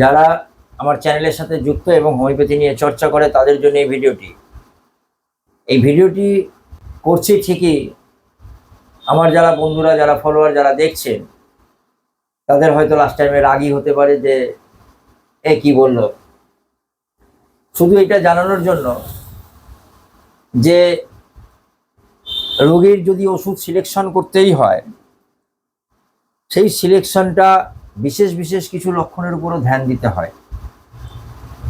যারা আমার চ্যানেলের সাথে যুক্ত এবং হোমিওপ্যাথি নিয়ে চর্চা করে, তাদের জন্য এই ভিডিওটি। এই ভিডিওটি করছি ঠিকই। আমার যারা বন্ধুরা, যারা ফলোয়ার যারা দেখছেন, তাদের হয়তো লাস্ট টাইমে রাগই হতে পারে যে, এ কি বলল? শুধু এটা জানানোর জন্য যে, রোগীর যদি ওষুধ সিলেকশন করতেই হয়, সেই সিলেকশনটা বিশেষ বিশেষ কিছু লক্ষণের উপরও ধ্যান দিতে হয়।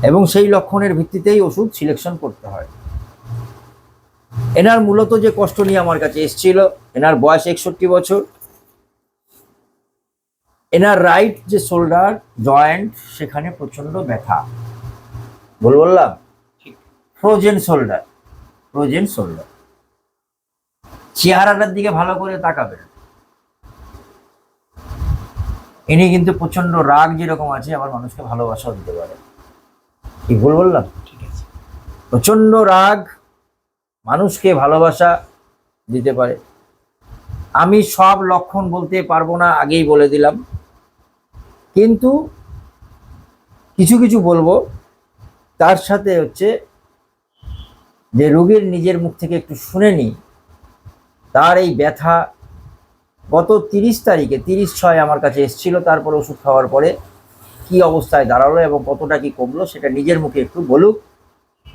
এবং সেই লক্ষণের ভিত্তিতেই ওষুধ সিলেকশন করতে হয়। এনার মূলত যে কষ্ট নিয়ে আমার কাছে এসেছিল এনার বয়স একষট্টি বছর। এনার রাইট যে শোল্ডার জয়েন্ট সেখানে প্রচণ্ড ব্যথা। বল বললাম? ফ্রোজেন শোল্ডার ফ্রোজেন শোল্ডার চেহারাটার দিকে ভালো করে তাকাবেন। ইনি কিন্তু প্রচণ্ড রাগ যেরকম আছে আবার মানুষকে ভালোবাসাও দিতে পারে। কি ভুল বললাম? ঠিক আছে। প্রচণ্ড রাগ মানুষকে ভালোবাসা দিতে পারে। আমি সব লক্ষণ বলতে পারব না আগেই বলে দিলাম। কিন্তু কিছু কিছু বলব। তার সাথে হচ্ছে যে রোগীর নিজের মুখ থেকে একটু শুনে নিই। তার এই ব্যথা গত তিরিশ তারিখে তিরিশ ছয় আমার কাছে এসেছিল তারপর ওষুধ খাওয়ার পরে কি অবস্থায় দাঁড়াল এবং কতটা কি কমলো সেটা নিজের মুখে একটু বলুক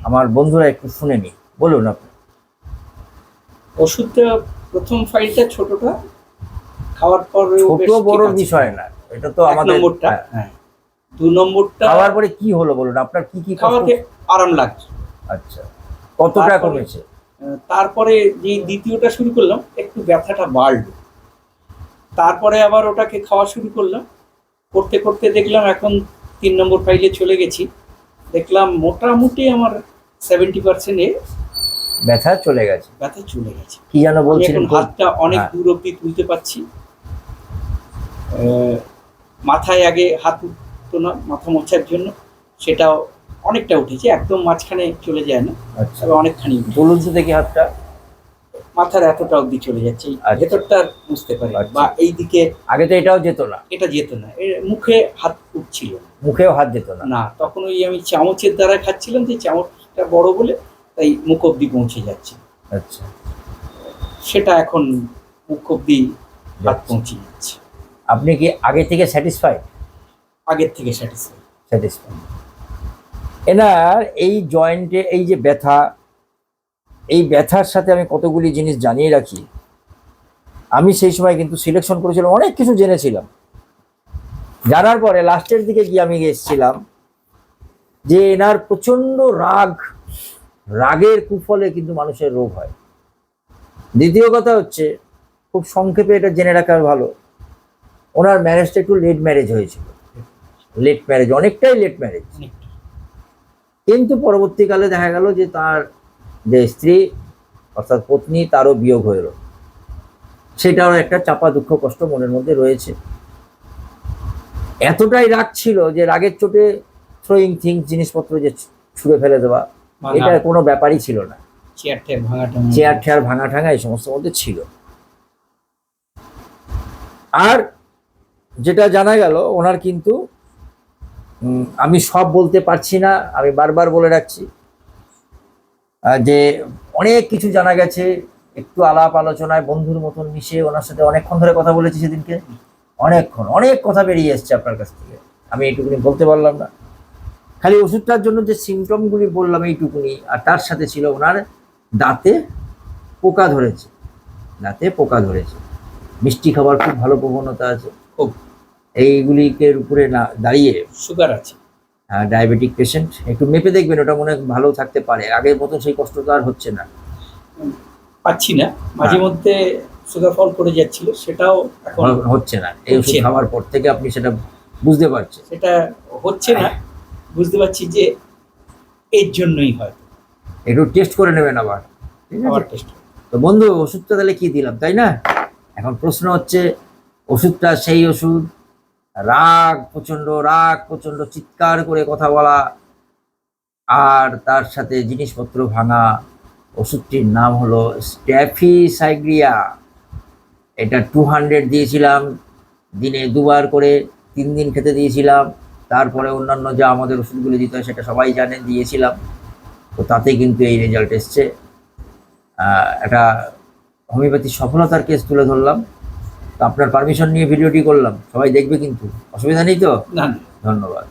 আমার বন্ধুরা একটু শুনে নি বলুন আপনি। ওষুধটা প্রথম ফাইলটা ছোটটা খাওয়ার পর ছোট বড় বিষয় না এটা তো আমাদের নম্বরটা। হ্যাঁ। হ্যাঁ। দু নম্বরটা খাওয়ার পরে কি হলো বলুন আপনার কি কি খাওয়াতে আরাম লাগছে। আচ্ছা কতটা কমেছে? তারপরে যে দ্বিতীয়টা শুরু করলাম একটু ব্যথাটা বাড়লো। তারপরে আবার ওটাকে খাওয়া শুরু করলাম। করতে করতে দেখলাম এখন তিন নম্বর ফাইলে চলে গেছি। দেখলাম মোটামুটি আমার সেভেন্টি পার্সেন্টে ব্যথা চলে গেছে। ব্যথা চলে গেছে। কি যেন বলছিলেন হাতটা অনেক হ্যাঁ। দূর অব্দি তুলতে পারছি। মাথায় আগে হাত উঠতো না মাথা মোছার জন্য। সেটাও অনেকটা উঠেছে একদম মাঝখানে চলে যায় না। আচ্ছা। অনেকখানি। বলুন তো দেখি হাতটা। মাথার এতটা অবধি চলে যাচ্ছে আচ্ছা। ভেতরটা বুঝতে পারি আচ্ছা। বা এই দিকে আগে তো এটাও যেত না। এটা যেত না মুখে হাত উঠছিল মুখেও হাত যেত না। না তখন ওই আমি চামচের দ্বারা খাচ্ছিলাম যে চামচটা বড় বলে তাই মুখ অব্দি পৌঁছে যাচ্ছে। আচ্ছা। সেটা এখন মুখ অব্দি হাত পৌঁছে যাচ্ছে। আপনি কি আগে থেকে স্যাটিসফাইড আগের থেকে স্যাটিসফাই স্যাটিসফাইড এনার এই জয়েন্টে এই যে ব্যথা এই ব্যথার সাথে আমি কতগুলি জিনিস জানিয়ে রাখি। আমি সেই সময় কিন্তু সিলেকশন করেছিলাম অনেক কিছু জেনেছিলাম। জানার পরে লাস্টের দিকে গিয়ে আমি এসেছিলাম যে এনার প্রচণ্ড রাগ রাগের কুফলে কিন্তু মানুষের রোগ হয়। দ্বিতীয় কথা হচ্ছে খুব সংক্ষেপে এটা জেনে রাখা ভালো ওনার ম্যারেজটা একটু লেট ম্যারেজ হয়েছিল। লেট ম্যারেজ অনেকটাই লেট ম্যারেজ কিন্তু পরবর্তীকালে দেখা গেল যে তার যে স্ত্রী অর্থাৎ পত্নী তারও বিয়োগ হয়ে এলো। সেটারও একটা চাপা দুঃখ কষ্ট মনের মধ্যে রয়েছে। এতটাই রাগ ছিল যে রাগের চোটে থ্রোয়িং থিংস জিনিসপত্র যে ছুঁড়ে ফেলে দেওয়া এটা কোনো ব্যাপারই ছিল না। চেয়ার ঠেয়ার ভাঙা ঠাঙা। এই সমস্ত মধ্যে ছিল। আর যেটা জানা গেল ওনার কিন্তু আমি সব বলতে পারছি না আমি বারবার বলে রাখছি যে অনেক কিছু জানা গেছে। একটু আলাপ আলোচনায় বন্ধুর মতন মিশে ওনার সাথে অনেকক্ষণ ধরে কথা বলেছি সেদিনকে। অনেকক্ষণ অনেক কথা বেরিয়ে এসছে আপনার কাছ থেকে। আমি এইটুকুনি বলতে পারলাম না। খালি ওষুধটার জন্য যে সিমটমগুলি বললাম এইটুকুনি আর তার সাথে ছিল ওনার দাঁতে পোকা ধরেছে। দাঁতে পোকা ধরেছে। মিষ্টি খাবার খুব ভালো প্রবণতা আছে। খুব। এইগুলিকে উপরে না দাঁড়িয়ে সুগার আছে। ডায়াবেটিক পেশেন্ট একটু মেপে দেখবেন ওটা মনে হয় ভালো থাকতে পারে। আগের মতো সেই কষ্ট তো আর হচ্ছে না। পাচ্ছি না। মাঝে হ্যাঁ। মধ্যে সুগার ফল করে যাচ্ছিল সেটাও এখন হচ্ছে না। এই ওষুধ খাওয়ার পর থেকে আপনি সেটা বুঝতে পারছেন। সেটা হচ্ছে না। বুঝতে পারছি যে এর জন্যই হয়। একটু টেস্ট করে নেবেন আবার। আবার টেস্ট তো বন্ধু ওষুধটা তাহলে কি দিলাম তাই না? এখন প্রশ্ন হচ্ছে ওষুধটা সেই ওষুধ রাগ প্রচণ্ড রাগ প্রচণ্ড চিৎকার করে কথা বলা, আর তার সাথে জিনিসপত্র ভাঙা। ওষুধটির নাম হলো স্ট্যাফিসাইগ্রিয়া। এটা টু হান্ড্রেড দিয়েছিলাম, দিনে দুবার করে তিন দিন খেতে দিয়েছিলাম। তারপরে অন্যান্য যা আমাদের ওষুধগুলো দিতে হয় সেটা সবাই জানেন দিয়েছিলাম। তো তাতে কিন্তু এই রেজাল্ট এসছে। একটা হোমিওপ্যাথি সফলতার কেস তুলে ধরলাম। তো আপনার পারমিশন নিয়ে ভিডিওটি করলাম। সবাই দেখবে কিন্তু। অসুবিধা নেই তো? ধন্যবাদ।